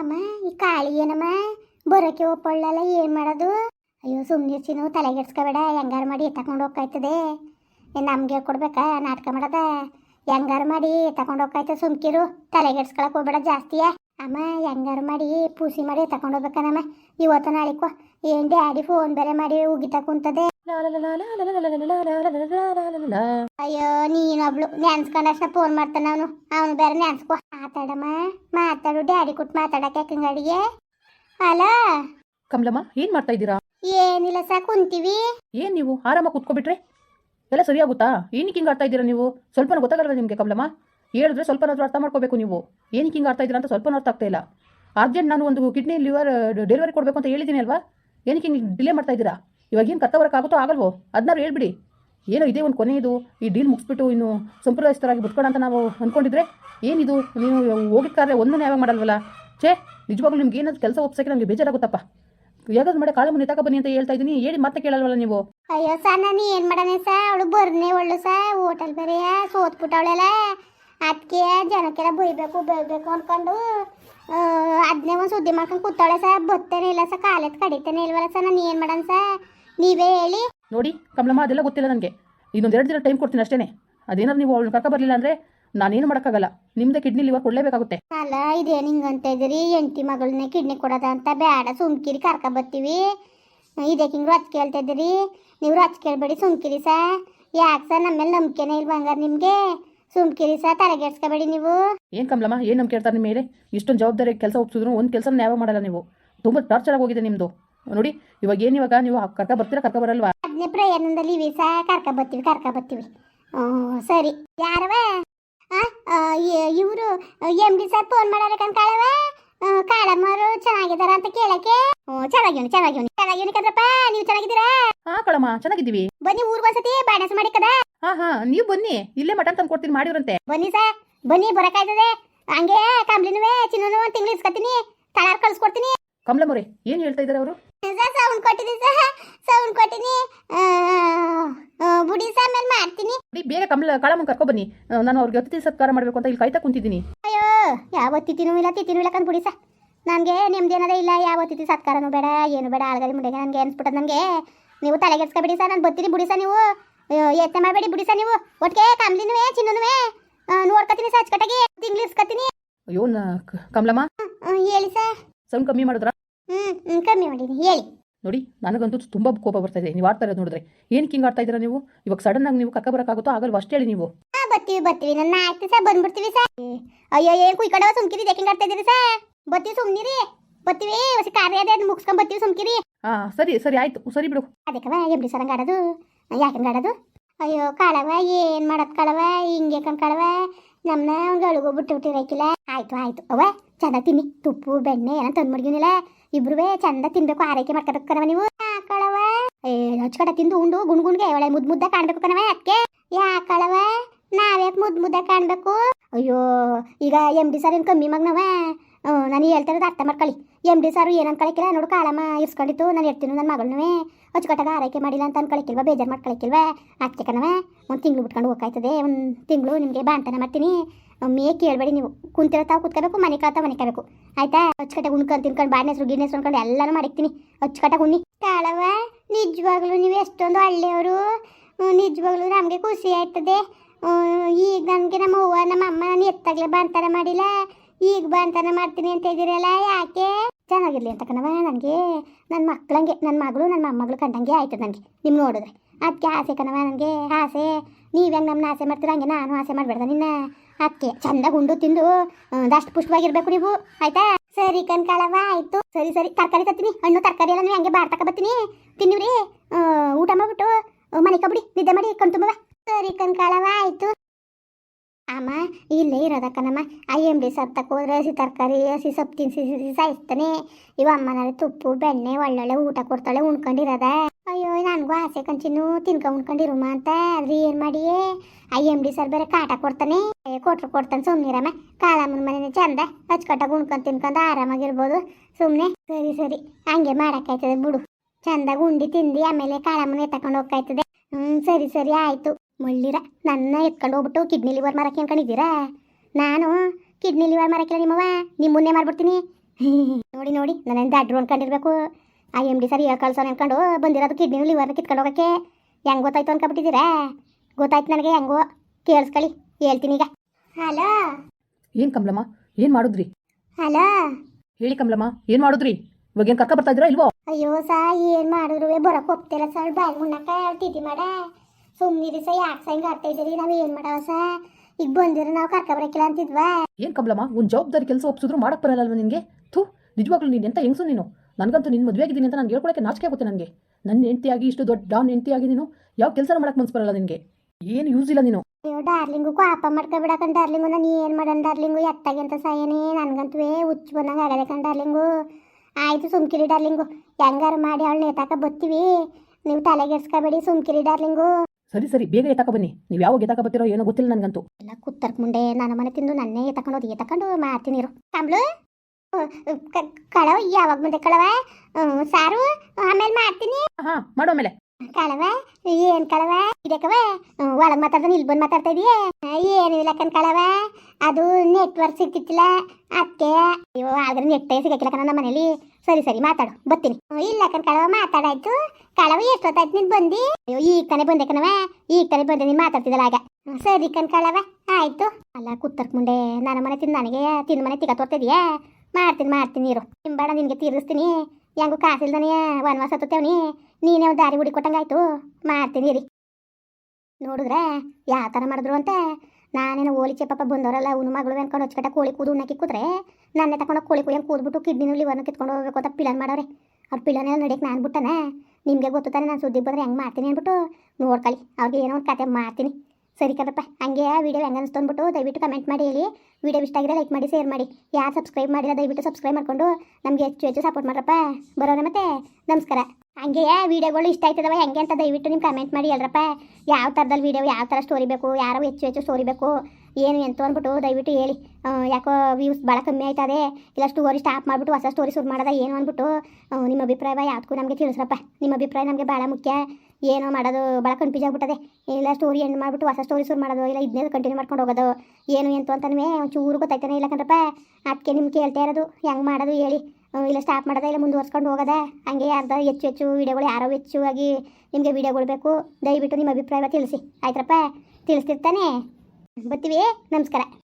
ಅಮ್ಮ, ಈ ಕಾಳಿ ಏನಮ್ಮ? ಬರೋಕೆ ಒಪ್ಪಳ್ಳಲ್ಲ ಏನು ಮಾಡೋದು? ಅಯ್ಯೋ ಸುಮ್ಮನೆ ಚಿನ್ನು ತಲೆಗೆಡ್ಸ್ಕೊಬೇಡ ಹೆಂಗಾರು ಮಾಡಿ ತಗೊಂಡು ಹೋಗ್ಕಾಯ್ತದೆ. ನಮಗೆ ಕೊಡ್ಬೇಕಾ ನಾಟಕ ಮಾಡದ? ಹೆಂಗಾರು ಮಾಡಿ ತಗೊಂಡು ಹೋಗ್ಕಾಯ್ತದೆ, ಸುಮ್ಕಿರು. ತಲೆಗೆಡ್ಸ್ಕೊಳಕ್ ಹೋಗ್ಬೇಡ ಜಾಸ್ತಿಯ ಅಮ್ಮ, ಹೆಂಗಾರು ಮಾಡಿ ಪೂಸಿ ಮಾಡಿ ತಗೊಂಡು ಹೋಗ್ಬೇಕನಮ್ಮ. ಇವತ್ತು ನಾಳಿಕೋ, ಏನು ಡ್ಯಾಡಿ ಫೋನ್ ಬೇರೆ ಮಾಡಿ ಉಗಿತಾ ಕುಂತದೆ. ಅಯ್ಯೋ ನೀನೊಬ್ಳು ನೆನ್ಸ್ಕೊಂಡಷ್ಟ ಫೋನ್ ಮಾಡ್ತಾನ ಅವನು ಅವನು ಬೇರೆ ನೆನ್ಸ್ಕೊ ಮಾತಾಡಮ್ಮ ಮಾತಾಡು ಡ್ಯಾಡಿ ಕೊಟ್ಟು ಮಾತಾಡಕ್ಕೆ ಯಾಕಂಗಡಿಗೆ ಅಲ ಕಮಲಮ್ಮ ಏನ್ ಮಾಡ್ತಾ ಇದ್ದೀರಾ ಏನಿಲ್ಲ ಸಾ ಕುಂತೀವಿ ಏನ್ ನೀವು ಆರಾಮ ಕೂತ್ಕೊಬಿಟ್ರೆ ಎಲ್ಲ ಸರಿಯಾಗುತ್ತಾ ಏನಕ್ಕೆ ಹಿಂಗ್ ಆಡ್ತಾ ಇದ್ದೀರಾ ನೀವು ಸ್ವಲ್ಪ ಗೊತ್ತಾಗಲ್ಲ ನಿಮ್ಗೆ ಕಮಲಮ್ಮ ಹೇಳಿದ್ರೆ ಸ್ವಲ್ಪನಾದ್ರೂ ಅರ್ಥ ಮಾಡ್ಕೋಬೇಕು ನೀವು ಏನಕ್ಕೆ ಹಿಂಗೆ ಆಡ್ತಾ ಇದ್ದೀರಾ ಅಂತ ಸ್ವಲ್ಪ ಅರ್ಥ ಆಗ್ತಾ ಇಲ್ಲ ಅರ್ಜೆಂಟ್ ನಾನು ಒಂದು ಕಿಡ್ನಿ ಲಿವರ್ ಡೆಲಿವರಿ ಕೊಡಬೇಕು ಅಂತ ಹೇಳಿದ್ದೀನಿ ಅಲ್ವಾ ಏನಕ್ಕೆ ಹಿಂಗೆ ಡಿಲೇ ಮಾಡ್ತಾ ಇದ್ದೀರಾ ಇವಾಗ ಏನು ಕರ್ತ ಬರೋಕ್ಕಾಗುತ್ತೋ ಆಗಲ್ವೋ? ಅದನ್ನಾರು ಹೇಳ್ಬಿಡಿ. ಏನೋ ಇದೇ ಒಂದು ಕೊನೆ ಇದು. ಈ ಡೀಲ್ ಮುಗಿಸ್ಬಿಟ್ಟು ಇನ್ನು ಸಂಪ್ರದಾಯಸ್ಥರಾಗಿ ಅಂತ ನಾವು ಅಂದ್ಕೊಂಡಿದ್ರೆ ಏನಿದು? ನೀವು ಹೋಗಿಕ್ಕಾದ್ರೆ ಒಂದು ಯಾವಾಗ ಮಾಡಲ್ವಲ್ಲ? ಛೇ, ನಿಜವಾಗ್ಲೂ ನಿಮ್ಗೆ ಏನಾದ್ರು ಕೆಲಸ ಒಪ್ಸೋಕ್ಕೆ ನಮಗೆ ಬೇಜಾರಾಗುತ್ತಪ್ಪ. ಯಾವ್ದಾದ್ರು ಮಾಡಿ ಕಾಳು ಮುಂದೆ ತಗೋ ಬನ್ನಿ ಅಂತ ಹೇಳ್ತಾ ಇದ್ದೀನಿ ಹೇಳಿ ಮತ್ತೆ ಕೇಳಲ್ವಲ್ಲ ನೀವು? ಅಯ್ಯೋ ಸಾನ ನಾನು ಏನು ಮಾಡೋಣ ಸಾ? ಅವಳು ಬರ್ನೇ ಒಳ್ಳು ಸಾ. ಹೋಟೆಲ್ ಬೇರೆ ಸೋತ್ಬಿಟ್ಟವಳೆಲ್ಲ ಅದಕ್ಕೆ ಜನಕ್ಕೆಲ್ಲ ಬೈಬೇಕು ಬೈಬೇಕು ಅನ್ಕೊಂಡು ಅದನ್ನೇ ಒಂದು ಸುದ್ದಿ ಮಾಡ್ಕೊಂಡು ಕೂತಾಳೆ ಸಾ. ಬತ್ತೇನೆ ಇಲ್ಲ ಸಾ. ಕಾಲೆತ್ ಕಡಿತೇನೆ ಇಲ್ವಲ್ಲ ಸಾ ನಾನು ಏನು ಮಾಡೋಣ ಸಾ? ನೀವೇ ಹೇಳಿ. ನೋಡಿ ಕಮಲಮ್ಮ ಅದೆಲ್ಲ ಗೊತ್ತಿಲ್ಲ ನನಗೆ. ಇನ್ನೊಂದು ಎರಡು ದಿನ ಟೈಮ್ ಕೊಡ್ತೀನಿ ಅಷ್ಟೇನೆ. ಅದೇನಾದ್ರು ನೀವು ಅವಳು ಕರ್ಕ ಬರಲಿಲ್ಲ ಅಂದರೆ ನಾನೇನು ಮಾಡೋಕ್ಕಾಗಲ್ಲ. ನಿಮ್ಮದೇ ಕಿಡ್ನಿ ಲಿವರ್ ಕೊಡಲೇಬೇಕಾಗುತ್ತೆ. ಅಲ್ಲ ಇದೇನು ಅಂತ ಇದ್ದೀರಿ. ಎಂಟಿ ಮಗಳನ್ನ ಕಿಡ್ನಿ ಕೊಡೋದ ಅಂತ ಬೇಡ. ಸುಮ್ಕಿರಿ ಕರ್ಕ ಬರ್ತೀವಿ. ಇದಕ್ಕೆ ಹಿಂಗೆ ರೊಚ್ಚ ಕೇಳ್ತಾ ಇದ್ದೀರಿ. ನೀವು ರೊಚ್ಚ ಕೇಳಬೇಡಿ ಸುಮ್ಕಿರಿ ಸಾ. ಯಾಕೆ ಸರ್ ನಮ್ಮ ಮೇಲೆ ನಂಬಿಕೆನೇ ಇಲ್ವ ಬಂಗಾರ ನಿಮಗೆ? ಸುಮ್ಕಿರಿ ಸಾ ತಲೆಗೆಡ್ಸ್ಕೊಬೇಡಿ ನೀವು. ಏನು ಕಮಲಮ್ಮ ಏನು ನಂಬಿಕೆ ಇರ್ತಾರೆ ನಿಮ್ಮ ಮೇಲೆ? ಇಷ್ಟೊಂದು ಜವಾಬ್ದಾರಿ ಕೆಲಸ ಒಪ್ಸಿದ್ರು ಒಂದು ಕೆಲಸ ಯಾವ ಮಾಡಲ್ಲ ನೀವು. ತುಂಬ ಟಾರ್ಚರ್ ಆಗಿ ಹೋಗಿದೆ ನಿಮ್ಮದು ನೋಡಿ ಇವಾಗ ಏನು ಇವಾಗ ನೀವು ಕರ್ಕ ಬರ್ತೀರಾ ಕರ್ಕ ಬರಲ್ವಾ? ಅದನ್ನೇ ಪ್ರಯಾಣದಲ್ಲಿ ವೀಸಾ ಕರ್ಕ ಬರ್ತೀವಿ ಕರ್ಕ ಬರ್ತೀವಿ. ಸರಿ. ಯಾರವ ಇವರು ಎಂ ಡಿ ಸರ್ ಫೋನ್ ಮಾಡಾರ ಕಣ್ಕಾಳವ ಕಾಳಮ್ಮರು ಚೆನ್ನಾಗಿದಾರ ಅಂತ ಕೇಳಕ್ಕೆ. ಚೆನ್ನಾಗಿವ್ನಿ ಚೆನ್ನಾಗಿವ್ನಿ. ಚೆನ್ನಾಗಿವ್ನಿ ಕದ್ರಪ್ಪ ನೀವು ಚೆನ್ನಾಗಿದ್ದೀರಾ? ಹಾ ಕಳಮ್ಮ ಚೆನ್ನಾಗಿದ್ದೀವಿ. ಬನ್ನಿ ಊರ್ ಒಂದ್ಸತಿ ಬಾಣಸ ಮಾಡಿ ಕದ. ಹಾ ಹಾ ನೀವು ಬನ್ನಿ. ಇಲ್ಲೇ ಮಟನ್ ತಂದು ಕೊಡ್ತೀನಿ ಮಾಡಿವ್ರಂತೆ. ಬನ್ನಿ ಸಾ ಬನ್ನಿ ಬರಕಾಯ್ತದೆ ಹಂಗೆ ಕಂಬ್ಲಿನೂ ಚಿನ್ನನು ಒಂದು ತಿಂಗಳು ಇಸ್ಕೊತೀನಿ ತಳಾರ್ ಕಳ್ಸ್ಕೊಡ್ತೀನಿ. ಕಮಲಮ್ಮವ್ರೆ ಏನು ಹೇಳ್ತಾ ಇದ್ದಾರೆ ಅವರು? ಸೌಂಡ್ ಕೊಟ್ಟಿದ್ದೀನಿ ಸಹ ಸೌಂಡ್ ಕೊಟ್ಟಿನಿ ಬುಡಿ ಸಾಮೇಲೆ ಮಾಡ್ತೀನಿ. ಬಿ ಬೇಗ ಕಮಲ ಕಾಳಮ್ಮನ ಕರ್ಕೊ ಬನ್ನಿ ನಾನು ಅವ್ರಿಗೆ ಅತಿಥಿ ಸತ್ಕಾರ ಮಾಡಬೇಕು ಅಂತ ಇಲ್ಲಿ ಕಾಯ್ತಾ ಕುಂತಿದ್ದೀನಿ. ಅಯ್ಯೋ ಯಾವ ತಿಥಿನೂ ಇಲ್ಲ ತಿಥಿನೂ ಇಲ್ಲ ಕಂದು ಬುಡಿ ಸಾ. ನನಗೆ ನೆಮ್ಮದಿ ಇಲ್ಲ ಯಾವ ತಿಥಿ ಸತ್ಕಾರನೂ ಬೇಡ ಏನು ಬೇಡ ಆಳ್ಗರಿ ಮುಂದೆ ನನಗೆ ಅನ್ಸ್ಬಿಟ್ಟದ ನನಗೆ ನೀವು ತಲೆಗೆಡ್ಸ್ಕೊಬಿಡಿ ಸರ್ ನಾನು ಬರ್ತೀನಿ ಬುಡಿ ಸಾ ನೀವು. ಯತ್ನೆ ಮಾಡಬೇಡಿ ಬುಡಿ ಸಾ ನೀವು. ಒಟ್ಟಿಗೆ ಕಂಬ್ಲಿನೂ ಚಿನ್ನನುವೆ ನೋಡ್ಕೊತೀನಿ ಸರ್ ಅಚ್ಚುಕಟ್ಟಾಗಿ ತಿಂಗ್ಳು ಇಸ್ಕೊತೀನಿ. ಅಯ್ಯೋ ಕಮಲಮ್ಮ. ಹೇಳಿ ಸರ್ ಸೌಂಡ್ ಕಮ್ಮಿ ಮಾಡಿದ್ರಾ? ಹ್ಮ್ ಹ್ಮ್, ಕಮ್ಮಿ ಮಾಡೀನಿ ಹೇಳಿ. ನೋಡಿ ನನಗಂತೂ ತುಂಬ ಕೋಪ ಬರ್ತಾ ಇದೆ. ನೀವು ಆಡ್ತಾ ಇರೋದು ನೋಡಿದ್ರೆ ಏನಕ್ಕೆ ಕಿಂಗ್ ಆಡ್ತಾ ಇದ್ದೀರಾ ನೀವು? ಇವಾಗ ಸಡನ್ ಆಗಿ ನೀವು ಕಕ್ಕ ಬರೋಕ್ಕಾಗುತ್ತೋ ಆಗಲ್ವ ಅಷ್ಟೇ ಹೇಳಿ ನೀವು. ಹಾ ಬರ್ತೀವಿ ಬರ್ತೀವಿ. ನನ್ನ ಆಯ್ತು ಸರ್ ಬಂದ್ಬಿಡ್ತೀವಿ ಸರ್. ಅಯ್ಯೋ ಏನ್ ಕುಯ್ಕೊಂಡವ ಸುಮ್ಕಿರಿ. ಯಾಕೆ ಆಡ್ತಾ ಇದ್ದೀರಿ ಸರ್? ಬರ್ತೀವಿ ಸುಮ್ನಿರಿ. ಬರ್ತೀವಿ ಹೊಸ ಕಾರ್ಯ ಅದೇ ಅದನ್ನ ಮುಗಿಸ್ಕೊಂಡ್ ಬರ್ತೀವಿ ಸುಮ್ಕಿರಿ. ಹಾ ಸರಿ ಸರಿ ಆಯ್ತು. ಸರಿ ಬಿಡು. ಅದಕ್ಕವ ಎಬ್ಡಿ ಸರಂಗ ಆಡೋದು? ಯಾಕಂಗ ಆಡೋದು? ಅಯ್ಯೋ ಕಾಳವ ಏನ್ ಮಾಡತ್ ಕಾಳವ ಹಿಂಗೆ ಕಣ್ಕಾಳವ ನಮ್ಮನ್ನ ಅವ್ನಿಗೆ ಅಳುಗು ಬಿಟ್ಟು ಬಿಟ್ಟಿರಕಿಲ್ಲ ಆಯ್ತು ಆಯ್ತು. ಅವ ಚಂದ ತಿನ್ನಿ. ತುಪ್ಪು ಬೆಣ್ಣೆ ಏನ ತಂದು ಮಡ್ಗಿನಿಲ್ಲ ಇಬ್ರುವೆ ಚಂದ ತಿನ್ಬೇಕು, ಆರೈಕೆ ಮಾಡ್ಕೋಬೇಕು ಕಣವ ನೀವು. ಯಾಕಳವ ಏ ಹಚ್ಕಟ ತಿಂದು ಉಂಡು, ಗುಣ್ಗುಣ್ಗೆ ಒಳ್ಳೆ ಮುದ್ ಮುದ್ದ ಕಾಣ್ಬೇಕು ಕಣವ ಅದಕ್ಕೆ ಯಾಕಳವ ನಾವ್ಯಾಕೆ ಮುದ್ ಮುದ್ದ ಕಾಣ್ಬೇಕು. ಅಯ್ಯೋ, ಈಗ ಎಂ ಡಿ ಸರ್ ಏನು ಕಮ್ಮಿ ಮಗ್ನವ ನಾನು ಹೇಳ್ತಾ ಇರೋದು ಅರ್ಥ ಮಾಡ್ಕೊಳ್ಳಿ. ಎಂ ಡಿ ಸಾರು ಏನು ಅನ್ಕೊಳಕಿಲ್ಲ, ನೋಡು ಕಾಳಮ್ಮ ಇರ್ಸ್ಕೊಂಡಿತ್ತು, ನಾನು ಹೇಳ್ತೀನಿ ನನ್ನ ಮಗಳನ್ನೂ ಅಚ್ಚುಕಟ್ಟಾಗ ಆರೈಕೆ ಮಾಡಿಲ್ಲ ಅಂತ ಅನ್ಕೊಳಕಿಲ್ವಾ, ಬೇಜಾರು ಮಾಡ್ಕೊಳಕಿಲ್ವ? ಅದಕ್ಕೆ ಕಣವ ಒಂದು ತಿಂಗಳು ಬಿಟ್ಕೊಂಡು ಹೋಗ್ತಾಯ್ತದೆ ಒಂದು ತಿಂಗಳು ನಿಮಗೆ ಬಾಂತನ ಮಾಡ್ತೀನಿ. ಮೇ ಕೇಳಬೇಡಿ ನೀವು. ಕುಂತಿರ ತಾವು ಕುತ್ಕೋಬೇಕು, ಮನೆ ಕಾತ ಮನೆ ಕಬೇಕು ಆಯ್ತಾ? ಅಚ್ಚುಕಟ್ಟಾಗ ಉಣ್ಕೊಂಡು ತಿನ್ಕೊಂಡು ಬಾಡ್ನೆಸ್ ಗಿಡ್ನೆಸ್ ಗಿಡ್ನೆ ಅನ್ಕೊಂಡು ಎಲ್ಲನೂ ಮಾಡಿಕ್ತೀನಿ. ಅಚ್ಚುಕಟ್ಟಾಗ ಉಣ್ಣಿ. ಕಾಳವ ನಿಜವಾಗ್ಲೂ ನೀವು ಎಷ್ಟೊಂದು ಹಳ್ಳಿಯವರು. ನಿಜವಾಗ್ಲೂ ನಮಗೆ ಖುಷಿ ಆಯ್ತದೆ. ಈಗ ನನಗೆ ನಮ್ಮ ಅವ್ವ, ನಮ್ಮ ಅಮ್ಮ ನಾನು ಎತ್ತಾಗಲೇ ಬಾಂತಾರ ಮಾಡಿಲ್ಲ. ಈಗ ಬಾಂತಾರ ಮಾಡ್ತೀನಿ ಅಂತ ಇದ್ದೀರಲ್ಲ, ಯಾಕೆ? ಚೆನ್ನಾಗಿರ್ಲಿ ಅಂತ ಕಣವ ನನಗೆ. ನನ್ನ ಮಕ್ಕಳಂಗೆ ನನ್ನ ಮಗಳು ನನ್ನ ಮೊಮ್ಮಗಳು ಕಂಡಂಗೆ ಆಯ್ತು ನನಗೆ ನಿಮ್ಮ ನೋಡಿದ್ರೆ. ಅದಕ್ಕೆ ಆಸೆ ಕಣವ ನನಗೆ, ಆಸೆ. ನೀವು ಹೆಂಗೆ ನಮ್ಮನ್ನ ಆಸೆ ಮಾಡ್ತೀರ ಹಂಗೆ ನಾನು ಆಸೆ ಮಾಡಬೇಡ್ದ ನಿನ್ನ. ಅದಕ್ಕೆ ಚಂದ ಉಂಡು ತಿಂದು ದಷ್ಟು ಪುಷ್ಟವಾಗಿರ್ಬೇಕು ನೀವು. ಆಯ್ತಾ? ಸರಿ ಕಣ್ಕಾಳವ ಆಯ್ತು. ಸರಿ ಸರಿ. ತರಕಾರಿ ತತ್ತೀನಿ. ಹಣ್ಣು, ತರಕಾರಿ ಎಲ್ಲ ನೀವು ಹಂಗೆ ಬಾಡ್ತಕ ಬತ್ತೀನಿ. ತಿನ್ನಿವ್ರಿ. ಊಟ ಮಾಡ್ಬಿಟ್ಟು ಮನೆ ಕಬಿಡಿ ನಿದ್ದೆ ಮಾಡಿ ಕಣ್ತುಂಬವ ಸರಿ ಕಣ್ಕಾಳವ ಆಯ್ತು. ಅಮ್ಮ, ಇಲ್ಲೇ ಇರೋದಕ್ಕನಮ್ಮ ಐ ಎಂ ಡಿ ಸರ್ ತಕ್ಕ ಹೋದ್ರೆ ಹಸಿ ತರಕಾರಿ, ಹಸಿ ಸೊಪ್ಪು ತಿನ್ಸಿ ಸಾಯಿಸ್ತಾನೆ ಇವ ಅಮ್ಮನಾದ್ರೆ ತುಪ್ಪು, ಬೆಣ್ಣೆ, ಒಳ್ಳೊಳ್ಳೆ ಊಟ ಕೊಡ್ತಾಳೆ, ಉಣ್ಕೊಂಡಿರೋದ. ಅಯ್ಯೋ, ನನಗೂ ಆಸೆ ಕಂಚಿನ್ನು ತಿನ್ಕೊಂಡ್ ಉಣ್ಕೊಂಡಿರುಮ ಅಂತ. ಅದ್ರಿ ಏನು ಮಾಡಿ ಐ ಎಂ ಡಿ ಸರ್ ಬೇರೆ ಕಾಟ ಕೊಡ್ತಾನೆ. ಕೊಟ್ರು ಕೊಡ್ತಾನೆ ಸುಮ್ಮನಿರಮ್ಮ ಕಾಲಮ್ಮನ ಮನೆ ಚಂದ. ಹಚ್ಕಟ್ಟಾಗ ಉಣ್ಕೊಂಡು ತಿನ್ಕೊಂಡು ಆರಾಮಾಗಿರ್ಬೋದು. ಸುಮ್ಮನೆ ಸರಿ ಸರಿ. ಹಂಗೆ ಮಾಡೋಕ್ಕಾಯ್ತದೆ ಬಿಡು. ಚಂದಾಗಿ ಉಂಡಿ ತಿಂದು, ಆಮೇಲೆ ಕಾಳಮ್ಮನ ಎತ್ತಕೊಂಡು ಹೋಗ್ಕಾಯ್ತದೆ. ಹ್ಞೂ ಸರಿ ಸರಿ, ಆಯಿತು. ಮುಳ್ಳಿರ, ನನ್ನ ಎತ್ಕೊಂಡು ಹೋಗ್ಬಿಟ್ಟು ಕಿಡ್ನಿ ಲಿವರ್ ಮರಕ್ಕೆ ಅನ್ಕೊಂಡಿದ್ದೀರಾ ನಾನು ಕಿಡ್ನಿ ಲಿವರ್ ಮರಕ್ಕಿಲ್ಲ ನಿಮ್ಮವ ನಿಮ್ಮ ಮುನ್ನೆ ಮಾಡ್ಬಿಡ್ತೀನಿ ನೋಡಿ ನೋಡಿ ನನ್ನ ದಡ್ರು ಅನ್ಕೊಂಡಿರ್ಬೇಕು. ಆ ಎಂ ಡಿ ಸರಿ ಕಳ್ಸೋಣ ಅನ್ಕೊಂಡು ಬಂದಿರೋದು ಕಿಡ್ನಿನೂ ಲಿವರ್ನ ಕಿತ್ಕೊಂಡು ಹೋಗಕ್ಕೆ ಹೆಂಗೆ ಗೊತ್ತಾಯ್ತು ಅನ್ಕೊಬಿಟ್ಟಿದ್ದೀರಾ? ಗೊತ್ತಾಯ್ತು ನನಗೆ ಹೆಂಗೋ. ಕೇಳಿಸ್ಕೊಳ್ಳಿ ಹೇಳ್ತೀನಿ ಈಗ. ಹಲೋ? ಏನು ಕಮಲಮ್ಮ? ಏನು ಮಾಡಿದ್ರಿ? ಹಲೋ? ಹೇಳಿ ಕಮಲಮ್ಮ ಏನು ಮಾಡಿದ್ರಿ? ಇವಾಗ ಏನು ಕರ್ಕ ಬರ್ತಾ ಇದ್ದೀರಾ ಇಲ್ವೋ? ಅಯ್ಯೋ ಸಾ ಏನು ಮಾಡಿದ್ರು ಬರಕ್ಕೆ ಹೋಗ್ತಿಲ್ಲ ಸರ್ ಬ್ಯಾಗ್ ಮುನ್ನಕ ಹೇಳ್ತಿದ್ದಿ ಮಾಡ. ಸುಮ್ಮನಿರಿ ಸಾ ಯಾಕೆ ಸಾ ಹಿಂಗೆ ಆಡ್ತಾ ಇದ್ದೀರಿ? ನಾವು ಏನು ಮಾಡವ ಸಾ? ಈಗ ಬಂದಿರೋ ನಾವು ಕರ್ಕ ಬರಕಿಲ್ಲ ಅಂತಿದ್ವಾ? ಏನು ಕಮಲಮ್ಮ ಒಂದು ಜವಾಬ್ದಾರಿ ಕೆಲಸ ಒಪ್ಸಿದ್ರು ಮಾಡಕ್ಕೆ ಬರಲ್ಲ ಅಲ್ವಾ ನಿನಗೆ? ಥೂ ನಿಜವಾಗ್ಲೂ ನೀನು ಎಂತ ಹೆಂಗಸು ನೀನು? ನನಗಂತೂ ನಿನ್ನ ಮದುವೆ ಆಗಿದ್ದೀನಿ ಅಂತ ನಾನು ಹೇಳ್ಕೊಳಕ್ಕೆ ನಾಚಿಕೆ ಆಗುತ್ತೆ ನನಗೆ. ನನ್ನ ಹೆಂಡತಿಯಾಗಿ ಇಷ್ಟು ದೊಡ್ಡ ಡಾನ್ ಹೆಂಡತಿಯಾಗಿ ನೀನು ಯಾವ ಕೆಲಸ ಮಾಡಕ್ಕೆ ಮನ್ಸು ಬರಲ್ಲ ನಿನಗೆ. ಏನು ಯೂಸ್ ಇಲ್ಲ ನೀನು. ಅಯ್ಯೋ ಡಾರ್ಲಿಂಗು ಅಪ್ಪ ಮಾಡ್ಕೊಬಿಡಕಂಡ ಡಾರ್ಲಿಂಗು ನಾನು ಏನು ಮಾಡೋಣ ಡಾರ್ಲಿಂಗು ಎತ್ತಾಗೆ ಅಂತ ಸಾಯನೇ ನನಗಂತೂ ಹುಚ್ಚು ಬಂದಂಗೆ ಆಗದೆ ಕಣ್ ಡಾರ್ಲಿಂಗು. ಆಯಿತು ಸುಮ್ಕಿರಿ ಡಾರ್ಲಿಂಗು. ಹೆಂಗಾರು ಮಾಡಿ ಅವಳು ನೇತಾಕ ಬತ್ತೀವಿ. ನೀವು ತಲೆಗೆಡ್ಸ್ಕೊಬೇಡಿ ಸುಮ್ಕಿರಿ ಡಾರ್ಲಿಂಗು. ಸರಿ ಸರಿ ಬೇಗ ಎತ್ತಾಕ ಬನ್ನಿ. ನೀವು ಯಾವಾಗ ಎತ್ತಾಕ ಬರ್ತೀರೋ ಏನೋ ಗೊತ್ತಿಲ್ಲ ನನಗಂತೂ. ಎಲ್ಲ ಕುತ್ತರ್ಕ್ ಮುಂಡೆ ನನ್ನ ಮನೆ ತಿಂದು ನನ್ನೇ ಹೋದ. ಎತ್ತಕೊಂಡು ಮಾಡ್ತೀನಿ ಇರು. ಕಂಬ್ಳು? ಕಳವ ಯಾವಾಗ ಮುಂದೆ ಕಳವ? ಸಾರು ಆಮೇಲೆ ಮಾಡ್ತೀನಿ. ಹಾ ಮಾಡೋ ಮೇಲೆ ಕಳವ ಏನ್ ಕಳವ? ಇದಕ್ಕವ ಒಳಗ್ ಮಾತಾಡ್ದ ಇಲ್ಲಿ ಬಂದು ಮಾತಾಡ್ತಾ ಇದೀಯ? ಏನು ಇಲ್ಲ ಕಣ್ ಕಳವ? ಅದು ನೆಟ್ವರ್ಕ್ ಸಿಗ್ತಿತ್ತಿಲ್ಲ. ಅದಕ್ಕೆ ಅಯ್ಯೋ ಆದ್ರೆ ನೆಟ್ಟೇ ಸಿಗಕ್ಕಿಲ್ಲ ಕಣ ನಮ್ಮ ಮನೇಲಿ ಸರಿ ಸರಿ ಮಾತಾಡು ಬರ್ತೀನಿ. ಇಲ್ಲ ಕಣ್ ಕಳವ ಮಾತಾಡಾಯ್ತು. ಕಳವ ಎಷ್ಟೊತ್ತಾಯ್ತು ನೀನ್ ಬಂದಿ? ಅಯ್ಯೋ ಈಗ ತಾನೇ ಬಂದೆ ಕಣವ. ಈಗ ತಾನೇ ಬಂದೆ ನೀನ್ ಮಾತಾಡ್ತಿದ್ದಲ್ಲ ಆಗ. ಸರಿ ಕಣ್ ಕಳವ ಆಯ್ತು. ಅಲ್ಲ ಕುತ್ತರ್ಕ್ ಮುಂಡೆ ನನ್ನ ಮನೆ ತಿಂದು ನನಗೆ ತಿಂದ ಮನೆ ತಿಕ್ಕ ತೋರ್ತಿದ್ಯಾ ಮಾಡ್ತೀನಿ ಮಾಡ್ತೀನಿ ಇರು. ನಿಂಬಾಡ ನಿನಗೆ ತೀರಿಸ್ತೀನಿ. ಹೆಂಗು ಕಾಸಿಲ್ದಾನೆ ವನವಾಸ ಹತ್ತೇವ್ನಿ ನೀನೇ ಒಂದು ದಾರಿ ಹುಡಿ ಕೊಟ್ಟಂಗಾಯ್ತು ಮಾಡ್ತೀನಿ, ಇರಿ. ನೋಡಿದ್ರೆ ಯಾವ ಥರ ಮಾಡಿದ್ರು ಅಂತ. ನಾನೇನು ಓಲಿ ಪಾಪ ಬಂದವರಲ್ಲ ಉನು ಮಗಳು ಅನ್ಕೊಂಡು ಹೊಚ್ಕಟ್ಟ ಕೋಳಿ ಕೂದು ಉಣ್ಣಕ್ಕೆ ಕೂತ್ರೆ, ನನ್ನೇ ತಗೊಂಡು ಕೋಳಿ ಕುಯ್ಯಂಗೆ ಕೂದ್ಬಿಟ್ಟು ಕಿಡ್ನಿನೂ ಲಿವರ್ನ ಕಿತ್ಕೊಂಡು ಹೋಗ್ಬೇಕು ಅಂತ ಪಿಲನ್ ಮಾಡೋರೆ ಅವ್ರ ಪಿಲನೆಲ್ಲ ನಡೆಯಕ್ಕೆ ನಾನು ಬಿಟ್ಟನೆ. ನಿಮಗೆ ಗೊತ್ತಾನೆ ನಾನು ಸುದ್ದಿ ಬಂದರೆ ಹೆಂಗೆ ಮಾಡ್ತೀನಿ ಅಂದ್ಬಿಟ್ಟು ನೋಡ್ಕೊಳ್ಳಿ ಅವ್ರಿಗೆ ಏನೋ ಒಂದು ಕತೆ ಮಾಡ್ತೀನಿ. ಸರಿ ಕದಪ್ಪ, ಹಂಗೆ ವಿಡಿಯೋ ಹೆಂಗೆ ಅನಿಸ್ತು ಅಂದ್ಬಿಟ್ಟು ದಯವಿಟ್ಟು ಕಮೆಂಟ್ ಮಾಡಿ ಹೇಳಿ. ವೀಡಿಯೋ ಇಷ್ಟ ಆಗಿದೆ ಲೈಕ್ ಮಾಡಿ ಶೇರ್ ಮಾಡಿ. ಯಾರು ಸಬ್ಸ್ಕ್ರೈಬ್ ಮಾಡಿಲ್ಲ, ದಯವಿಟ್ಟು ಸಬ್ಸ್ಕ್ರೈಬ್ ಮಾಡಿಕೊಂಡು ನಮಗೆ ಹೆಚ್ಚು ಹೆಚ್ಚು ಸಪೋರ್ಟ್ ಮಾಡ್ರಪ್ಪ. ಬರೋಣ ಮತ್ತೆ? ನಮಸ್ಕಾರ. ಹಂಗೆ ವೀಡಿಯೋಗಳು ಇಷ್ಟ ಆಯ್ತದವ, ಹೆಂಗೆ ಅಂತ ದಯವಿಟ್ಟು ನಿಮ್ಮ ಕಮೆಂಟ್ ಮಾಡಿ ಹೇಳ್ರಪ್ಪ. ಯಾವ ಥರದಲ್ಲಿ ವೀಡಿಯೋ ಯಾವ ಥರ ಸ್ಟೋರಿ ಬೇಕು, ಯಾರೋ ಹೆಚ್ಚು ಹೆಚ್ಚು ಸ್ಟೋರಿ ಬೇಕು, ಏನು ಎಂತ ಅಂದ್ಬಿಟ್ಟು ದಯವಿಟ್ಟು ಹೇಳಿ. ಯಾಕೋ ವ್ಯೂಸ್ ಭಾಳ ಕಮ್ಮಿ ಆಯ್ತದೆ. ಇಲ್ಲ ಸ್ಟೋರಿ ಸ್ಟಾಪ್ ಮಾಡಿಬಿಟ್ಟು ಹೊಸ ಸ್ಟೋರಿ ಶುರು ಮಾಡೋದ, ಏನು ಅಂದ್ಬಿಟ್ಟು ನಿಮ್ಮ ಅಭಿಪ್ರಾಯ ಯಾವ್ದಕ್ಕೂ ನಮಗೆ ತಿಳಿಸ್ರಪ್ಪ. ನಿಮ್ಮ ಅಭಿಪ್ರಾಯ ನಮಗೆ ಭಾಳ ಮುಖ್ಯ. ಏನೋ ಮಾಡೋದು, ಭಾಳ ಕನ್ಫ್ಯೂಸ್ ಆಗ್ಬಿಟ್ಟದೆ. ಇಲ್ಲ ಸ್ಟೋರಿ ಎಂಡ್ ಮಾಡಿಬಿಟ್ಟು ಹೊಸ ಸ್ಟೋರಿ ಶುರು ಮಾಡೋದು, ಇಲ್ಲ ಇದನ್ನೇ ಕಂಟಿನ್ಯೂ ಮಾಡ್ಕೊಂಡು ಹೋಗೋದು. ಏನು, ಎಂತ ಅಂತನೇ ಒಂಚೂರು ಗೊತ್ತಾಯ್ತಾನೆ ಇಲ್ಲ ಕಣ್ರಪ್ಪ. ಅದಕ್ಕೆ ನಿಮ್ಗೆ ಕೇಳ್ತಾ ಇರೋದು, ಹೆಂಗೆ ಮಾಡೋದು ಹೇಳಿ. ಇಲ್ಲ ಸ್ಟಾಪ್ ಮಾಡೋದ, ಇಲ್ಲ ಮುಂದುವರ್ಸ್ಕೊಂಡು ಹೋಗೋದ? ಹಂಗೆ ಅರ್ಧ ಹೆಚ್ಚು ಹೆಚ್ಚು ವೀಡಿಯೋಗಳು ಯಾರೋ ಹೆಚ್ಚು ಆಗಿ ನಿಮಗೆ ವೀಡಿಯೋಗಳು ಬೇಕು. ದಯವಿಟ್ಟು ನಿಮ್ಮ ಅಭಿಪ್ರಾಯ ತಿಳಿಸಿ. ಆಯ್ತರಪ್ಪ? ತಿಳಿಸ್ತಿರ್ತಾನೆ? ಬರ್ತೀವಿ? ನಮಸ್ಕಾರ.